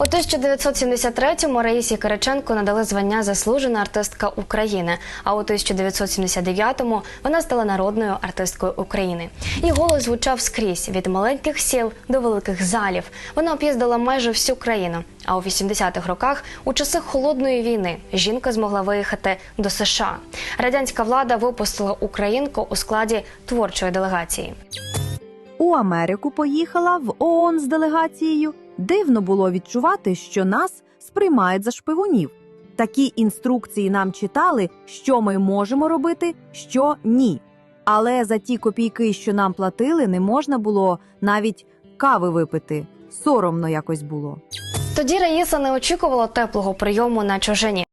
У 1973-му Раїсі Кириченко надали звання заслужена артистка України. А у 1979-му вона стала народною артисткою України. Її голос звучав скрізь від маленьких сіл до великих залів. Вона об'їздила майже всю країну. А у 80-х роках, у часи холодної війни, жінка змогла виїхати до США. Радянська влада випустила українку у складі творчої делегації. У Америку поїхала в ООН з делегацією. Дивно було відчувати, що нас сприймають за шпигунів. Такі інструкції нам читали, що ми можемо робити, що ні. Але за ті копійки, що нам платили, не можна було навіть кави випити. Соромно якось було. Тоді Раїса не очікувала теплого прийому на чужині.